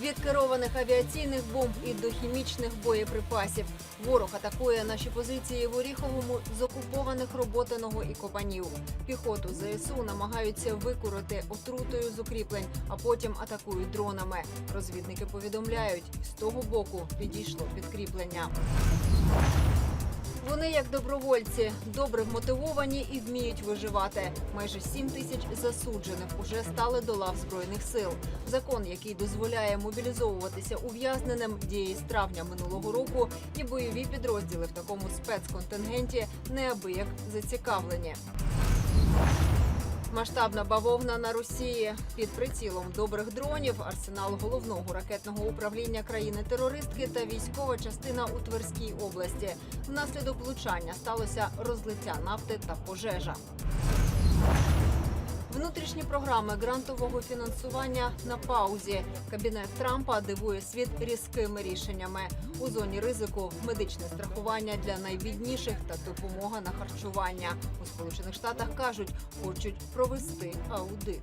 Від керованих авіаційних бомб і до хімічних боєприпасів ворог атакує наші позиції в Оріховому з окупованих роботиного і копанів. Піхоту ЗСУ намагаються викурити отрутою з укріплень, а потім атакують дронами. Розвідники повідомляють, з того боку підійшло підкріплення. Вони як добровольці, добре вмотивовані і вміють виживати. Майже 7 тисяч засуджених уже стали до лав збройних сил. Закон, який дозволяє мобілізовуватися ув'язненим, діє з травня минулого року, і бойові підрозділи в такому спецконтингенті неабияк зацікавлені. Масштабна бавовна на Росії під прицілом добрих дронів, арсенал головного ракетного управління країни-терористки та військова частина у Тверській області. Внаслідок влучання сталося розлиття нафти та пожежа. Внутрішні програми грантового фінансування на паузі. Кабінет Трампа дивує світ різкими рішеннями. У зоні ризику медичне страхування для найбідніших та допомога на харчування. У Сполучених Штатах кажуть, хочуть провести аудит.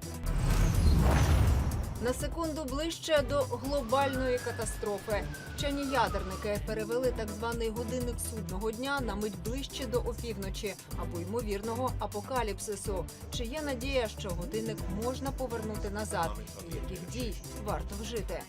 На секунду ближче до глобальної катастрофи. Вчені ядерники перевели так званий годинник судного дня на мить ближче до опівночі або ймовірного апокаліпсису. Чи є надія, що годинник можна повернути назад? І яких дій варто вжити?